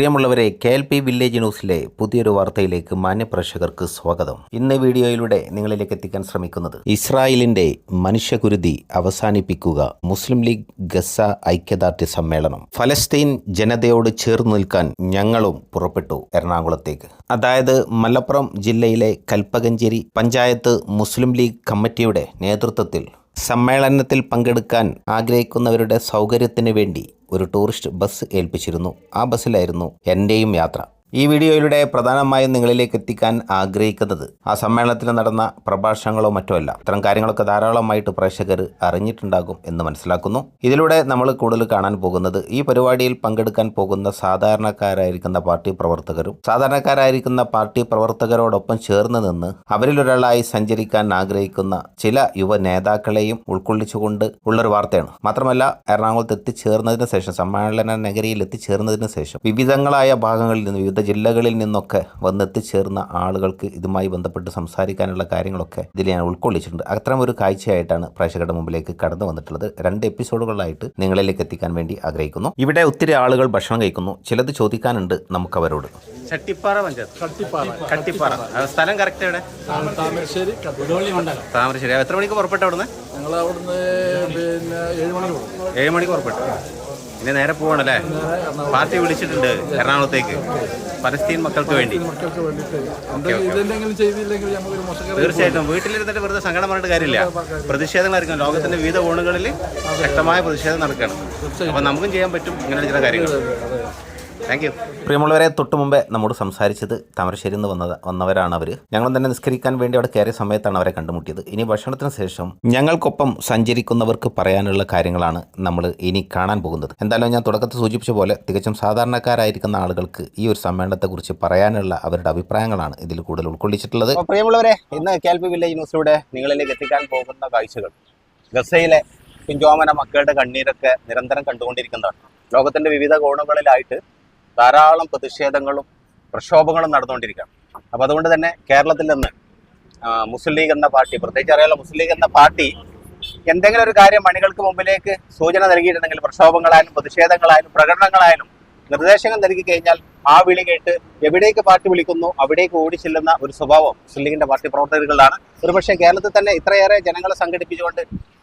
പ്രിയമുള്ളവരെ K L P village ന്യൂസിലെ പുതിയൊരു വാർത്തയിലേക്ക് മാന്യപ്രേക്ഷകർക്ക് സ്വാഗതം. ഇന്ന് വീഡിയോയിലൂടെ നിങ്ങളിലേക്ക് എത്തിക്കാൻ ശ്രമിക്കുന്നത് ഇസ്രായേലിന്റെ മനുഷ്യകുരുതി അവസാനിപ്പിക്കുക മുസ്ലിം ലീഗ് ഗസ ഐക്യദാർഢ്യ സമ്മേളനം. ഫലസ്തീൻ ജനതയോട് ചേർന്ന് നിൽക്കാൻ ഞങ്ങളും പുറപ്പെട്ടു എറണാകുളത്തേക്ക്. അതായത് മലപ്പുറം ജില്ലയിലെ കൽപ്പകഞ്ചേരി പഞ്ചായത്ത് മുസ്ലിം ലീഗ് കമ്മിറ്റിയുടെ നേതൃത്വത്തിൽ സമ്മേളനത്തിൽ പങ്കെടുക്കാൻ ആഗ്രഹിക്കുന്നവരുടെ സൗകര്യത്തിന് വേണ്ടി ഒരു ടൂറിസ്റ്റ് ബസ് ഏൽപ്പിച്ചിരുന്നു. ആ ബസ്സിലായിരുന്നു എന്റെയും യാത്ര. ഈ വീഡിയോയിലൂടെ പ്രധാനമായും നിങ്ങളിലേക്ക് എത്തിക്കാൻ ആഗ്രഹിക്കുന്നത് ആ സമ്മേളനത്തിൽ നടന്ന പ്രഭാഷണങ്ങളോ മറ്റോ അല്ല. ഇത്തരം കാര്യങ്ങളൊക്കെ ധാരാളമായിട്ട് പ്രേക്ഷകർ അറിഞ്ഞിട്ടുണ്ടാകും എന്ന് മനസ്സിലാക്കുന്നു. ഇതിലൂടെ നമ്മൾ കൂടുതൽ കാണാൻ പോകുന്നത് ഈ പരിപാടിയിൽ പങ്കെടുക്കാൻ പോകുന്ന സാധാരണക്കാരായിരിക്കുന്ന പാർട്ടി പ്രവർത്തകരും സാധാരണക്കാരായിരിക്കുന്ന പാർട്ടി പ്രവർത്തകരോടൊപ്പം ചേർന്ന് നിന്ന് അവരിലൊരാളായി സഞ്ചരിക്കാൻ ആഗ്രഹിക്കുന്ന ചില യുവ നേതാക്കളെയും ഉൾക്കൊള്ളിച്ചുകൊണ്ട് ഉള്ളൊരു വാർത്തയാണ്. മാത്രമല്ല എറണാകുളത്ത് എത്തിച്ചേർന്നതിന് ശേഷം സമ്മേളന നഗരിയിൽ എത്തിച്ചേർന്നതിന് ശേഷം വിവിധങ്ങളായ ഭാഗങ്ങളിൽ നിന്ന് വിവിധ ജില്ലകളിൽ നിന്നൊക്കെ വന്നെത്തിച്ചേർന്ന ആളുകൾക്ക് ഇതുമായി ബന്ധപ്പെട്ട് സംസാരിക്കാനുള്ള കാര്യങ്ങളൊക്കെ ഇതിൽ ഞാൻ ഉൾക്കൊള്ളിച്ചിട്ടുണ്ട്. അത്തരം ഒരു കാഴ്ചയായിട്ടാണ് പ്രേക്ഷകരുടെ മുമ്പിലേക്ക് കടന്നു വന്നിട്ടുള്ളത്. രണ്ട് എപ്പിസോഡുകളായിട്ട് നിങ്ങളിലേക്ക് എത്തിക്കാൻ വേണ്ടി ആഗ്രഹിക്കുന്നു. ഇവിടെ ഒത്തിരി ആളുകൾ ഭക്ഷണം കഴിക്കുന്നു. ചിലത് ചോദിക്കാനുണ്ട് നമുക്ക് അവരോട് ചട്ടിപ്പാറ പഞ്ചായത്ത്. കട്ടിപ്പാറ കട്ടിപ്പാറ സ്ഥലം കറക്റ്റ് എവിടെ? താമരശ്ശേരി താമരശ്ശേരി. എത്ര മണിക്ക് പുറപ്പെട്ടു അവിടുന്ന്? ഞങ്ങൾ അവിടുന്ന് പിന്നെ ഏഴ് മണിക്ക് ഏഴ് മണിക്ക് പുറപ്പെട്ടു. ഇനി നേരെ പോവാണല്ലേ? പാർട്ടി വിളിച്ചിട്ടുണ്ട് എറണാകുളത്തേക്ക്. പലസ്തീൻ മക്കൾക്ക് വേണ്ടി. തീർച്ചയായിട്ടും. വീട്ടിലിരുന്നിട്ട് വെറുതെ സങ്കടം പറഞ്ഞിട്ട് കാര്യമില്ല. പ്രതിഷേധങ്ങളായിരിക്കും. ലോകത്തിന്റെ വിവിധ കോണുകളിൽ ശക്തമായ പ്രതിഷേധം നടക്കുകയാണ് അപ്പൊ നമുക്കും ചെയ്യാൻ പറ്റും ഇങ്ങനെ ചില കാര്യങ്ങൾ. താങ്ക് യു പ്രിയമുള്ളവരെ തൊട്ട് മുമ്പേ നമ്മോട് സംസാരിച്ചത് താമരശ്ശേരി നിന്ന് വന്നത് വന്നവരാണ് അവർ ഞങ്ങൾ തന്നെ നിസ്കരിക്കാൻ വേണ്ടി അവിടെ കയറിയ സമയത്താണ് അവരെ കണ്ടുമുട്ടിയത്. ഇനി ഭക്ഷണത്തിന് ശേഷം ഞങ്ങൾക്കൊപ്പം സഞ്ചരിക്കുന്നവർക്ക് പറയാനുള്ള കാര്യങ്ങളാണ് നമ്മൾ ഇനി കാണാൻ പോകുന്നത്. എന്തായാലും ഞാൻ തുടക്കത്തിൽ സൂചിപ്പിച്ച പോലെ തികച്ചും സാധാരണക്കാരായിരിക്കുന്ന ആളുകൾക്ക് ഈ ഒരു സമ്മേളനത്തെക്കുറിച്ച് പറയാനുള്ള അവരുടെ അഭിപ്രായങ്ങളാണ് ഇതിൽ കൂടുതൽ ഉൾക്കൊള്ളിച്ചിട്ടുള്ളത്. പ്രിയമുള്ളവരെ ഇന്ന് കെ എൽ വില്ലേജ് ന്യൂസിലൂടെ നിങ്ങളിലേക്ക് എത്തിക്കാൻ പോകുന്ന കാഴ്ചകൾ. ഗസയിലെ പിഞ്ചോമന മക്കളുടെ കണ്ണീരൊക്കെ നിരന്തരം കണ്ടുകൊണ്ടിരിക്കുന്നതാണ്. ലോകത്തിന്റെ വിവിധ കോണുകളിലായിട്ട് ധാരാളം പ്രതിഷേധങ്ങളും പ്രക്ഷോഭങ്ങളും നടന്നുകൊണ്ടിരിക്കുകയാണ്. അപ്പോൾ അതുകൊണ്ട് തന്നെ കേരളത്തിൽ നിന്ന് മുസ്ലിം ലീഗ് എന്ന പാർട്ടി പ്രത്യേകിച്ച് അറിയാലോ മുസ്ലിം ലീഗ് എന്ന പാർട്ടി എന്തെങ്കിലും ഒരു കാര്യം മണികൾക്ക് മുമ്പിലേക്ക് സൂചന നൽകിയിട്ടുണ്ടെങ്കിൽ പ്രക്ഷോഭങ്ങളായാലും പ്രതിഷേധങ്ങളായാലും പ്രകടനങ്ങളായാലും നിർദ്ദേശങ്ങൾ നൽകി കഴിഞ്ഞാൽ ആ വിളി കേട്ട് എവിടേക്ക് പാർട്ടി വിളിക്കുന്നു അവിടേക്ക് ഓടി ചെല്ലുന്ന ഒരു സ്വഭാവം മുസ്ലിം ലീഗിന്റെ പാർട്ടി പ്രവർത്തകരിലാണ് ഒരുപക്ഷെ കേരളത്തിൽ തന്നെ ഇത്രയേറെ ജനങ്ങളെ സംഘടിപ്പിച്ചുകൊണ്ട്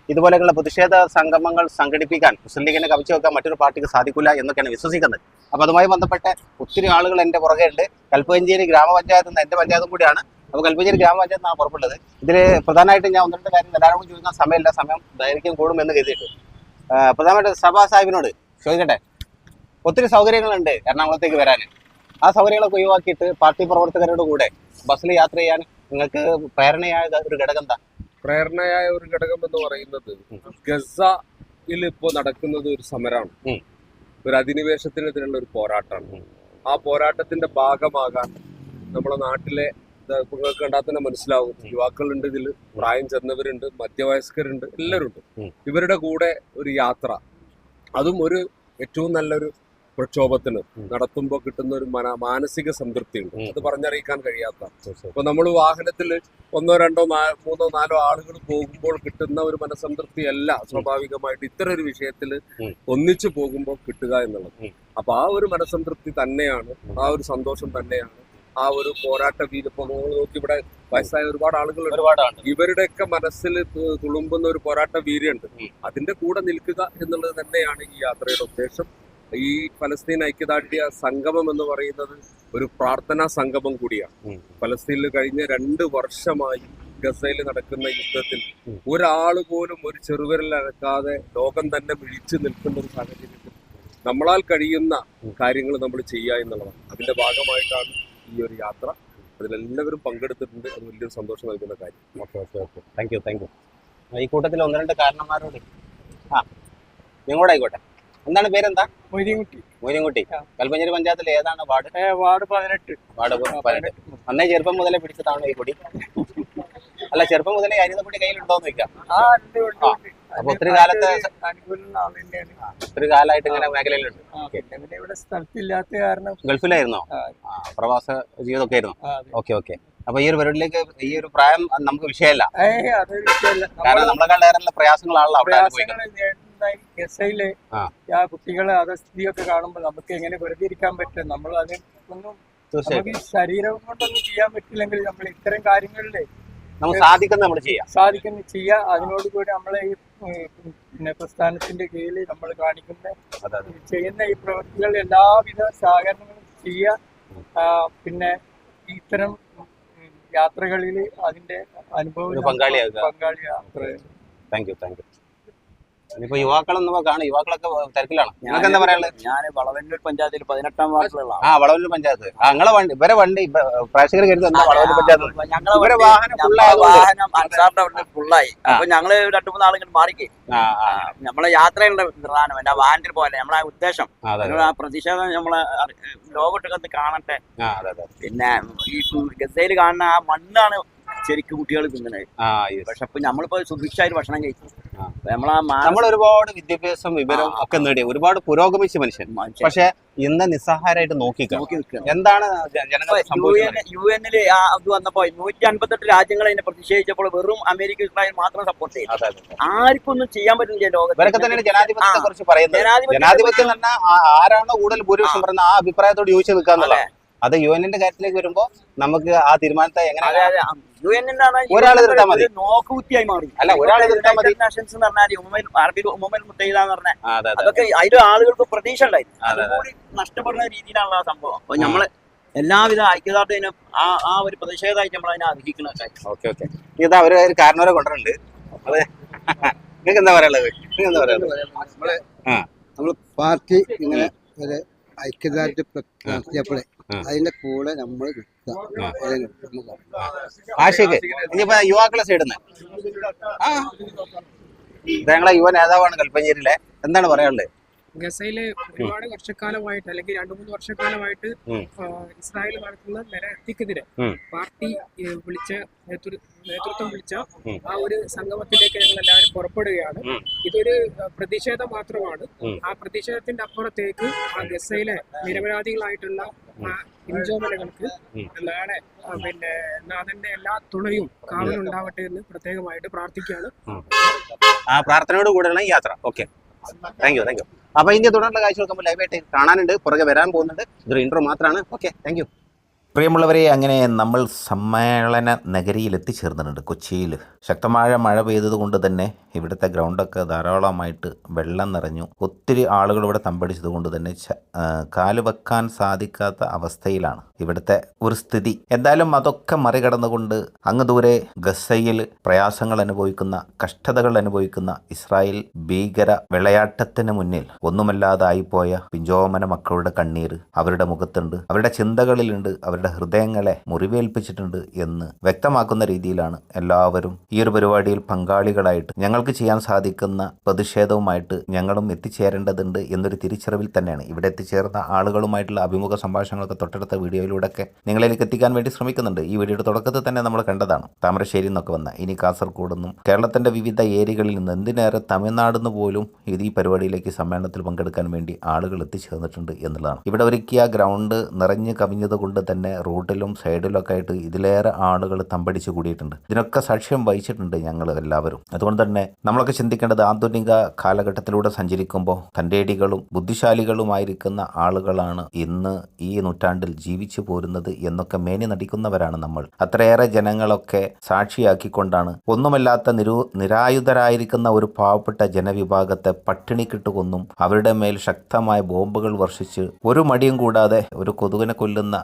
ഇതുപോലെയുള്ള പ്രതിഷേധ സംഗമങ്ങൾ സംഘടിപ്പിക്കാൻ മുസ്ലിം ലീഗിനെ കവിച്ചു വെക്കാൻ മറ്റൊരു പാർട്ടിക്ക് സാധിക്കില്ല എന്നൊക്കെയാണ് വിശ്വസിക്കുന്നത്. അപ്പൊ അതുമായി ബന്ധപ്പെട്ട് ഒത്തിരി ആളുകൾ എന്റെ പുറകെ ഉണ്ട്. കൽപ്പഞ്ചേരി ഗ്രാമപഞ്ചായത്ത് നിന്ന് എന്റെ പഞ്ചായത്തും കൂടിയാണ്. അപ്പോൾ കൽപ്പഞ്ചേരി ഗ്രാമപഞ്ചായത്താണ് പുറപ്പെട്ടത്. ഇതിൽ പ്രധാനമായിട്ടും ഞാൻ ഒന്ന് രണ്ട് കാര്യം എല്ലാവരും ചോദിക്കാൻ സമയമില്ല. സമയം ദൈർഘ്യം കൂടും എന്ന് കരുതിയിട്ട്. പ്രധാനമായിട്ട് സഭാ സാഹിബിനോട് ചോദിക്കട്ടെ? ഒത്തിരി സൗകര്യങ്ങളുണ്ട് എറണാകുളത്തേക്ക് വരാൻ. ആ സൗകര്യങ്ങളൊക്കെ ഒഴിവാക്കിയിട്ട് പാർട്ടി പ്രവർത്തകരുടെ കൂടെ ബസ്സിൽ യാത്ര ചെയ്യാൻ നിങ്ങൾക്ക് പ്രേരണയായ ഒരു ഘടകം എന്താ? പ്രേരണയായ ഒരു ഘടകം എന്ന് പറയുന്നത് ഗസയിൽ ഇപ്പോൾ നടക്കുന്നത് ഒരു സമരമാണ്. ഒരു അധിനിവേശത്തിനെതിരുള്ള ഒരു പോരാട്ടമാണ്. ആ പോരാട്ടത്തിന്റെ ഭാഗമാകാൻ നമ്മുടെ നാട്ടിലെ നിങ്ങൾക്ക് കണ്ടാൽ തന്നെ മനസ്സിലാവും. യുവാക്കളുണ്ട് ഇതിൽ പ്രായം ചെന്നവരുണ്ട് മധ്യവയസ്കരുണ്ട് എല്ലാവരുണ്ട്. ഇവരുടെ കൂടെ ഒരു യാത്ര. അതും ഒരു ഏറ്റവും നല്ലൊരു പ്രക്ഷോഭത്തിന് നടത്തുമ്പോ നടത്തുമ്പോൾ കിട്ടുന്ന ഒരു മന മാനസിക സംതൃപ്തി ഉണ്ട്. അത് പറഞ്ഞറിയിക്കാൻ കഴിയാത്ത. ഇപ്പൊ നമ്മൾ വാഹനത്തിൽ ഒന്നോ രണ്ടോ മൂന്നോ നാലോ ആളുകൾ പോകുമ്പോൾ കിട്ടുന്ന ഒരു മനസംതൃപ്തി അല്ല സ്വാഭാവികമായിട്ട് ഇത്തരം ഒരു വിഷയത്തിൽ ഒന്നിച്ചു പോകുമ്പോൾ കിട്ടുക എന്നുള്ളത്. അപ്പൊ ആ ഒരു മനസംതൃപ്തി തന്നെയാണ് ആ ഒരു സന്തോഷം തന്നെയാണ് ആ ഒരു പോരാട്ട വീര് ഇപ്പൊ നിങ്ങൾ നോക്കി ഇവിടെ വയസ്സായ ഒരുപാട് ആളുകൾ ഇവരുടെയൊക്കെ മനസ്സിൽ തുളുമ്പുന്ന ഒരു പോരാട്ട വീര്യമുണ്ട് അതിന്റെ കൂടെ നിൽക്കുക എന്നുള്ളത് തന്നെയാണ് ഈ യാത്രയുടെ ഉദ്ദേശം. ഈ ഫലസ്തീൻ ഐക്യദാർഢ്യ സംഗമം എന്ന് പറയുന്നത് ഒരു പ്രാർത്ഥനാ സംഗമം കൂടിയാണ്. ഫലസ്തീനിൽ കഴിഞ്ഞ രണ്ട് വർഷമായി ഗസയിൽ നടക്കുന്ന യുദ്ധത്തിൽ. ഒരാൾ പോലും ഒരു ചെറുവിരൽ അനക്കാതെ ലോകം തന്നെ വിളിച്ചു നിൽക്കുന്ന ഒരു സാഹചര്യത്തിൽ നമ്മളാൽ കഴിയുന്ന കാര്യങ്ങൾ നമ്മൾ ചെയ്യുക എന്നുള്ളതാണ്. അതിന്റെ ഭാഗമായിട്ടാണ് ഈ ഒരു യാത്ര. അതിലെല്ലാവരും പങ്കെടുത്തിട്ടുണ്ട്. അത് വലിയൊരു സന്തോഷം നൽകുന്ന കാര്യം. Okay okay okay. Thank you thank you ഈ കൂട്ടത്തിൽ ഒന്ന് രണ്ട് കാരണന്മാരോട്. ആ നിങ്ങളോട് ആയിക്കോട്ടെ. എന്താണ് പേരെന്താ? മൊയ്തീൻകുട്ടി. മൊയ്തീൻകുട്ടി. കൽപ്പഞ്ചേരി പഞ്ചായത്തിൽ ഏതാണ് വാർഡ്? വാർഡ് പതിനെട്ട്. വാർഡ് പതിനെട്ട്. അന്നേ ചെറുപ്പം മുതലേ പിടിച്ചതാണ് ഈ പൊടി? അല്ല ചെറുപ്പം മുതലേ അരിതപ്പൊടി കയ്യിലുണ്ടോന്ന് ചോദിക്കാം. അപ്പൊ ഒത്തിരി കാലത്തെ ഒത്തിരി കാലമായിട്ട് ഇങ്ങനെ മേഖലയിലുണ്ട്. ഇവിടെ സ്ഥലത്തില്ലാത്ത കാരണം ഗൾഫിലായിരുന്നോ? പ്രവാസ ജീവിതം പ്രവാസ ജീവിതമൊക്കെ ആയിരുന്നു. Okay okay. അപ്പൊ ഈ ഒരു പരിപാടിയിലേക്ക് ഈ ഒരു പ്രായം നമുക്ക് വിഷയമല്ല. കാരണം നമ്മൾ നമ്മളെക്കാളേറെ പ്രയാസങ്ങളാണല്ലോ അവിടെ അനുഭവിക്കുന്നത്. ഗസയിലെ ആ. കുട്ടികളെ അവസ്ഥയൊക്കെ കാണുമ്പോൾ നമുക്ക് എങ്ങനെ വെറുതെ ഇരിക്കാൻ പറ്റും? നമ്മൾ അതിന് ഒന്നും നമുക്ക് ശരീരം കൊണ്ടൊന്നും ചെയ്യാൻ പറ്റില്ലെങ്കിൽ നമ്മൾ ഇത്തരം കാര്യങ്ങളിലെ സാധിക്കുന്ന നമ്മൾ ചെയ്യാം. സാധിക്കുന്ന ചെയ്യാ. അതിനോട് കൂടി നമ്മളെ ഈ പിന്നെ പ്രസ്ഥാനത്തിന്റെ കീഴിൽ നമ്മൾ കാണിക്കുന്ന ചെയ്യുന്ന ഈ പ്രവൃത്തികൾ എല്ലാവിധ സഹകരണങ്ങളും ചെയ്യുക പിന്നെ ഇത്തരം യാത്രകളിൽ അതിന്റെ അനുഭവം പങ്കാളിയാകുക. പങ്കാളിയാകുക താങ്ക് യു താങ്ക് യു ഇനിയിപ്പോ യുവാക്കളൊന്നും കാണും. യുവാക്കളൊക്കെ തിരക്കിലാണ്. ഞങ്ങൾക്ക് എന്താ പറയാനുള്ളത്? ഞാൻ വളവന്നൂർ പഞ്ചായത്തിൽ പതിനെട്ടാം വാർഡിലുള്ള ആ വളവല്ലൂർ പഞ്ചായത്ത്. ഞങ്ങളെ വണ്ടി ഇവരെ വണ്ടി പ്രേക്ഷകർ കരുതി വളവല്ലൂർ പഞ്ചായത്ത്. ഞങ്ങളെ വാഹനം വാഹനം അൻസാറിന്റെ അവിടെ ഫുള്ളായി അപ്പൊ ഞങ്ങൾ രണ്ടു മൂന്ന് ആളുകൾ മാറിക്കേ. നമ്മളെ യാത്രയുടെ പ്രധാനം എന്റെ വാഹനത്തിൽ പോലെ നമ്മളെ ഉദ്ദേശം. ആ, പ്രതിഷേധം നമ്മളെ ലോകത്തൊക്കെ കാണട്ടെ. പിന്നെ ഈ ഗസയിൽ കാണുന്ന ആ മണ്ണാണ് ശരിക്കും കുട്ടികൾ തിന്നണേ. പക്ഷെ അപ്പൊ നമ്മളിപ്പോ സുഭിക്ഷായിട്ട് ഭക്ഷണം മാ- നമ്മൾ ഒരുപാട് വിദ്യാഭ്യാസം വിവരം ഒക്കെ നേടി. ഒരുപാട് പുരോഗമിച്ച മനുഷ്യൻ. പക്ഷെ ഇന്ന് നിസ്സഹാരായിട്ട് നോക്കി എന്താണ് യു എന്നിൽ ഇത് വന്നപ്പോ നൂറ്റി അൻപത്തെട്ട് രാജ്യങ്ങൾ അതിനെ പ്രതിഷേധിച്ചപ്പോൾ വെറും അമേരിക്ക ഇസ്രായേൽ മാത്രം സപ്പോർട്ട് ചെയ്തു. അതെ, അതെ, അതെ. ആർക്കും ഒന്നും ചെയ്യാൻ പറ്റുന്നില്ല ലോകത്ത്. തന്നെയാണ് ജനാധിപത്യത്തെ കുറിച്ച് പറയുന്നത്. ജനാധിപത്യം- തന്നെ ആരാണോ കൂടുതൽ ഭൂരിപക്ഷം പറയുന്നത് പറയുന്ന ആ അഭിപ്രായത്തോട് യോജിച്ച് നിൽക്കാന്നുള്ള അതെ. യു എന്നിന്റെ കാര്യത്തിലേക്ക് വരുമ്പോ നമുക്ക് ആ തീരുമാനത്തെ എങ്ങനെ ഒരാൾ എതിർത്താ മതി. അല്ല, ഒരാൾ എതിർത്താ മതി. അതൊക്കെ അതിൽ ആളുകൾക്ക് പ്രതീക്ഷ ഉണ്ടായിരുന്നു നഷ്ടപ്പെടുന്ന രീതിയിലാണല്ലോ ആ സംഭവം അപ്പൊ നമ്മൾ എല്ലാവിധ ഐക്യദാർഢ്യനും ആ ആ ഒരു പ്രതിഷേധമായിട്ട് നമ്മൾ അതിനെ അർഹിക്കുന്ന കാര്യം ഓക്കെ ഓക്കെ ഇതാ ഒരു ഒരു കാരണവരെ കൊണ്ടുവരുന്നുണ്ട് അതെ നിങ്ങൾക്ക് എന്താ പറയാനുള്ളത് നിങ്ങൾക്ക് എന്താ പറയാനുള്ളത് നമ്മൾ. പാർട്ടി ഇങ്ങനെ ഒരു ഐക്യദാർഢ്യ നടത്തിയപ്പോഴേ. അതിന്റെ കൂടെ നമ്മൾ ഇനിയിപ്പോ യുവാക്കളെ സൈഡിൽ നിന്ന് ആ. ഇത് ഞങ്ങളെ യുവ നേതാവാണ് കൽപ്പഞ്ചേരിയിലെ. എന്താണ് പറയാനുള്ളത്? ഗസയിലെ ഒരുപാട് വർഷക്കാലമായിട്ട് അല്ലെങ്കിൽ രണ്ടു മൂന്ന് വർഷക്കാലമായിട്ട് ഇസ്രായേൽ നടത്തുന്ന നിരത്തിക്കെതിരെ. പാർട്ടി വിളിച്ച നേതൃത്വം വിളിച്ച ആ ഒരു സംഗമത്തിലേക്ക് ഞങ്ങൾ എല്ലാവരും പുറപ്പെടുകയാണ്. ഇതൊരു പ്രതിഷേധം മാത്രമാണ്. ആ പ്രതിഷേധത്തിന്റെ അപ്പുറത്തേക്ക് ആ ഗസയിലെ നിരപരാധികളായിട്ടുള്ള ഇഞ്ചോമലകൾക്ക് പിഞ്ചോമലകൾക്ക് നാളെ പിന്നെ നാഥന്റെ എല്ലാ തുണയും കാവലുണ്ടാവട്ടെ എന്ന് പ്രത്യേകമായിട്ട് പ്രാർത്ഥിക്കുകയാണ്. ആ പ്രാർത്ഥനയോട് കൂടെയാണ് യാത്ര. Okay. Thank you thank you അപ്പൊ ഇനി തുടർന്നുള്ള കാഴ്ചകൾ നമ്മൾ ലൈവായിട്ട് കാണാനുണ്ട്. പുറകെ വരാൻ പോകുന്നുണ്ട്. ഇതൊരു ഇൻട്രോ മാത്രമാണ് ഓക്കെ താങ്ക് പ്രിയമുള്ളവരെ അങ്ങനെ നമ്മൾ സമ്മേളന നഗരിയിൽ എത്തിച്ചേർന്നിട്ടുണ്ട് കൊച്ചിയിൽ. ശക്തമായ മഴ പെയ്തതുകൊണ്ട് തന്നെ ഇവിടുത്തെ ഗ്രൗണ്ടൊക്കെ ധാരാളമായിട്ട് വെള്ളം നിറഞ്ഞു. ഒത്തിരി ആളുകൾ ഇവിടെ തമ്പടിച്ചത് കൊണ്ട് തന്നെ ച- കാൽ വെക്കാൻ സാധിക്കാത്ത അവസ്ഥയിലാണ് ഇവിടുത്തെ ഒരു സ്ഥിതി. എന്തായാലും അതൊക്കെ മറികടന്നുകൊണ്ട് അങ്ങ് ദൂരെ ഗസയിൽ പ്രയാസങ്ങൾ അനുഭവിക്കുന്ന കഷ്ടതകൾ അനുഭവിക്കുന്ന ഇസ്രായേൽ ഭീകര വിളയാട്ടത്തിന് മുന്നിൽ ഒന്നുമല്ലാതായിപ്പോയ പിഞ്ചോമന മക്കളുടെ കണ്ണീർ അവരുടെ മുഖത്തുണ്ട്. അവരുടെ ചിന്തകളിലുണ്ട് അവരുടെ ഹൃദയങ്ങളെ മുറിവേൽപ്പിച്ചിട്ടുണ്ട് എന്ന് വ്യക്തമാക്കുന്ന രീതിയിലാണ് എല്ലാവരും ഈ ഒരു പരിപാടിയിൽ പങ്കാളികളായിട്ട് ഞങ്ങൾക്ക് ചെയ്യാൻ സാധിക്കുന്ന പ്രതിഷേധവുമായിട്ട് ഞങ്ങളും എത്തിച്ചേരേണ്ടതുണ്ട് എന്നൊരു തിരിച്ചറിവിൽ തന്നെയാണ്. ഇവിടെ എത്തിച്ചേർന്ന ആളുകളുമായിട്ടുള്ള അഭിമുഖ സംഭാഷണങ്ങളൊക്കെ തൊട്ടടുത്ത വീഡിയോയിലൂടെയൊക്കെ നിങ്ങളിലേക്ക് എത്തിക്കാൻ വേണ്ടി ശ്രമിക്കുന്നുണ്ട്. ഈ വീഡിയോയുടെ തുടക്കത്തിൽ തന്നെ നമ്മൾ കണ്ടതാണ്. താമരശ്ശേരി എന്നൊക്കെ വന്ന ഇനി കാസർഗോഡ് നിന്നും കേരളത്തിന്റെ വിവിധ ഏരിയകളിൽ നിന്ന് എന്തിനേറെ തമിഴ്നാട് നിന്ന് പോലും ഇത് ഈ പരിപാടിയിലേക്ക് സമ്മേളനത്തിൽ പങ്കെടുക്കാൻ വേണ്ടി ആളുകൾ എത്തിച്ചേർന്നിട്ടുണ്ട് എന്നുള്ളതാണ്. ഇവിടെ ഒരുക്കിയ ഗ്രൗണ്ട് നിറഞ്ഞു കവിഞ്ഞത് കൊണ്ട് തന്നെ റോഡിലും സൈഡിലൊക്കെ ആയിട്ട് ഇതിലേറെ ആളുകൾ തമ്പടിച്ച് കൂടിയിട്ടുണ്ട്. ഇതിനൊക്കെ സാക്ഷ്യം വഹിച്ചിട്ടുണ്ട് ഞങ്ങൾ എല്ലാവരും. അതുകൊണ്ട് തന്നെ നമ്മളൊക്കെ ചിന്തിക്കേണ്ടത് ആധുനിക കാലഘട്ടത്തിലൂടെ സഞ്ചരിക്കുമ്പോൾ തന്റെടികളും ബുദ്ധിശാലികളുമായിരിക്കുന്ന ആളുകളാണ് ഇന്ന് ഈ നൂറ്റാണ്ടിൽ ജീവിച്ചു പോരുന്നത് എന്നൊക്കെ മേനി നടിക്കുന്നവരാണ് നമ്മൾ. അത്രയേറെ ജനങ്ങളൊക്കെ സാക്ഷിയാക്കിക്കൊണ്ടാണ് ഒന്നുമല്ലാത്ത നിരു നിരായുധരായിരിക്കുന്ന ഒരു പാവപ്പെട്ട ജനവിഭാഗത്തെ പട്ടിണിക്കിട്ട് കൊന്നും അവരുടെ മേൽ ശക്തമായ ബോംബുകൾ വർഷിച്ച് ഒരു മടിയും കൂടാതെ ഒരു കൊതുകിനെ കൊല്ലുന്ന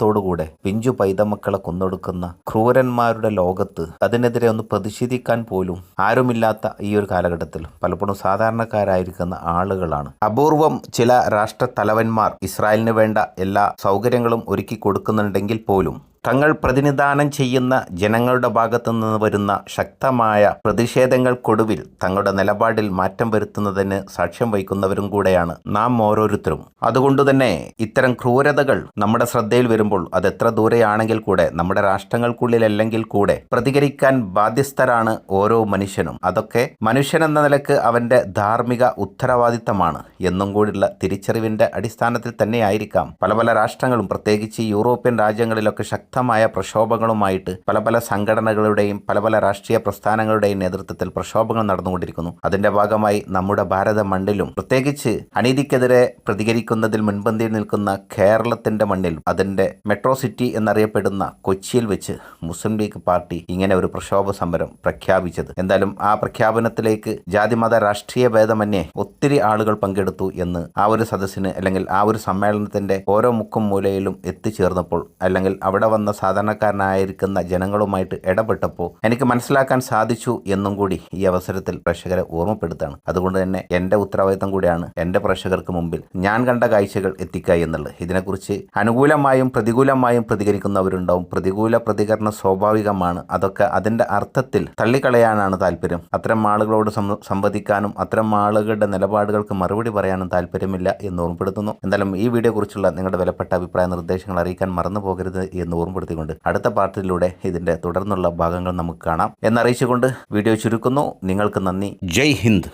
ലാഘവത്തോടുകൂടെ പിഞ്ചു പൈതമക്കളെ കൊന്നൊടുക്കുന്ന ക്രൂരന്മാരുടെ ലോകത്ത് അതിനെതിരെ ഒന്ന് പ്രതിഷേധിക്കാൻ പോലും ആരുമില്ലാത്ത ഈ ഒരു കാലഘട്ടത്തിൽ പലപ്പോഴും സാധാരണക്കാരായിരിക്കുന്ന ആളുകളാണ്. അപൂർവം ചില രാഷ്ട്ര തലവന്മാർ ഇസ്രായേലിന് വേണ്ട എല്ലാ സൗകര്യങ്ങളും ഒരുക്കി കൊടുക്കുന്നുണ്ടെങ്കിൽ പോലും തങ്ങൾ പ്രതിനിധാനം ചെയ്യുന്ന ജനങ്ങളുടെ ഭാഗത്തു നിന്ന് വരുന്ന ശക്തമായ പ്രതിഷേധങ്ങൾക്കൊടുവിൽ തങ്ങളുടെ നിലപാടിൽ മാറ്റം വരുത്തുന്നതിന് സാക്ഷ്യം വഹിക്കുന്നവരും കൂടെയാണ് നാം ഓരോരുത്തരും. അതുകൊണ്ട് തന്നെ ഇത്തരം ക്രൂരതകൾ നമ്മുടെ ശ്രദ്ധയിൽ വരുമ്പോൾ അത് എത്ര ദൂരെയാണെങ്കിൽ കൂടെ നമ്മുടെ രാഷ്ട്രങ്ങൾക്കുള്ളിലല്ലെങ്കിൽ കൂടെ പ്രതികരിക്കാൻ ബാധ്യസ്ഥരാണ് ഓരോ മനുഷ്യനും. അതൊക്കെ മനുഷ്യൻ എന്ന നിലയ്ക്ക് അവന്റെ ധാർമ്മിക ഉത്തരവാദിത്തമാണ്. എന്നും കൂടിയുള്ള തിരിച്ചറിവിന്റെ അടിസ്ഥാനത്തിൽ തന്നെയായിരിക്കാം. പല പല രാഷ്ട്രങ്ങളും പ്രത്യേകിച്ച് യൂറോപ്യൻ രാജ്യങ്ങളിലൊക്കെ ശക്തി ശക്തമായ പ്രക്ഷോഭങ്ങളുമായിട്ട് പല പല സംഘടനകളുടെയും പല പല രാഷ്ട്രീയ പ്രസ്ഥാനങ്ങളുടെയും നേതൃത്വത്തിൽ പ്രക്ഷോഭങ്ങൾ നടന്നുകൊണ്ടിരിക്കുന്നു. അതിന്റെ ഭാഗമായി നമ്മുടെ ഭാരത മണ്ണിലും പ്രത്യേകിച്ച് അനീതിക്കെതിരെ പ്രതികരിക്കുന്നതിൽ മുൻപന്തിയിൽ നിൽക്കുന്ന കേരളത്തിന്റെ മണ്ണിൽ അതിന്റെ മെട്രോ സിറ്റി എന്നറിയപ്പെടുന്ന കൊച്ചിയിൽ വെച്ച് മുസ്ലിം ലീഗ് പാർട്ടി ഇങ്ങനെ ഒരു പ്രക്ഷോഭ സമരം പ്രഖ്യാപിച്ചത്. എന്തായാലും ആ പ്രഖ്യാപനത്തിലേക്ക് ജാതിമത രാഷ്ട്രീയ ഭേദമന്യേ ഒത്തിരി ആളുകൾ പങ്കെടുത്തു എന്ന് ആ ഒരു സദസ്സിന് അല്ലെങ്കിൽ ആ ഒരു സമ്മേളനത്തിന്റെ ഓരോ മുക്കും മൂലയിലും എത്തിച്ചേർന്നപ്പോൾ അല്ലെങ്കിൽ അവിടെ വന്ന സാധാരണക്കാരനായിരിക്കുന്ന ജനങ്ങളുമായിട്ട് ഇടപെട്ടപ്പോൾ എനിക്ക് മനസ്സിലാക്കാൻ സാധിച്ചു എന്നും കൂടി ഈ അവസരത്തിൽ പ്രേക്ഷകരെ ഓർമ്മപ്പെടുത്താണ്. അതുകൊണ്ട് തന്നെ എന്റെ ഉത്തരവാദിത്തം കൂടിയാണ് എന്റെ പ്രേക്ഷകർക്ക് മുമ്പിൽ ഞാൻ കണ്ട കാഴ്ചകൾ എത്തിക്കുക എന്നുള്ളത്. ഇതിനെക്കുറിച്ച് അനുകൂലമായും പ്രതികൂലമായും പ്രതികരിക്കുന്നവരുണ്ടാവും. പ്രതികൂല പ്രതികരണം സ്വാഭാവികമാണ്. അതൊക്കെ അതിന്റെ അർത്ഥത്തിൽ തള്ളിക്കളയാനാണ് താല്പര്യം. അത്തരം ആളുകളോട് സംവദിക്കാനും അത്തരം ആളുകളുടെ നിലപാടുകൾക്ക് മറുപടി പറയാനും താല്പര്യമില്ല എന്ന് ഓർമ്മപ്പെടുത്തുന്നു. എന്തായാലും ഈ വീഡിയോ കുറിച്ചുള്ള നിങ്ങളുടെ വിലപ്പെട്ട അഭിപ്രായ നിർദ്ദേശങ്ങൾ അറിയിക്കാൻ മറന്നു പോകരുത് എന്ന് ഓർമ്മപ്പെടുത്തിക്കൊണ്ട് അടുത്ത പാർട്ടിലൂടെ ഇതിന്റെ തുടർന്നുള്ള ഭാഗങ്ങൾ നമുക്ക് കാണാം. എന്നറിയിച്ചുകൊണ്ട് വീഡിയോ ചുരുക്കുന്നു. നിങ്ങൾക്ക് നന്ദി. ജയ് ഹിന്ദ്.